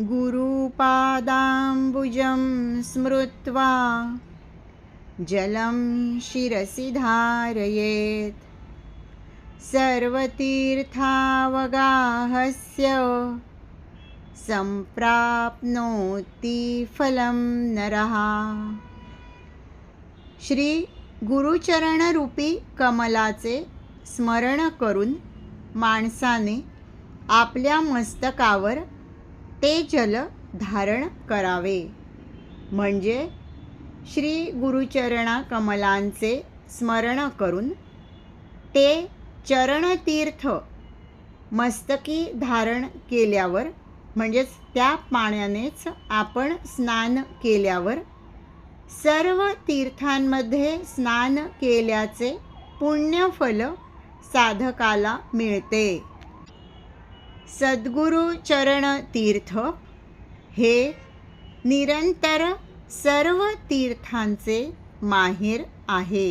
गुरुपादाम्बुजं स्मृत्वा जलं शिरसि धारयेत्। सर्वतीर्थावगाहस्य संप्राप्नोति फलं नरः। श्री गुरुचरणरूपी कमलाचे स्मरण करून माणसाने आपल्या मस्तकावर ते जल धारण करावे. म्हणजे श्री गुरुचरणा कमलांचे स्मरण करून ते चरणतीर्थ मस्तकी धारण केल्यावर म्हणजेच त्या पाण्यानेच आपण स्नान केल्यावर सर्व तीर्थांमध्ये स्नान केल्याचे पुण्यफल साधकाला मिळते. सद्गुरु चरण तीर्थ हे निरंतर सर्व तीर्थांचे माहेर आहे.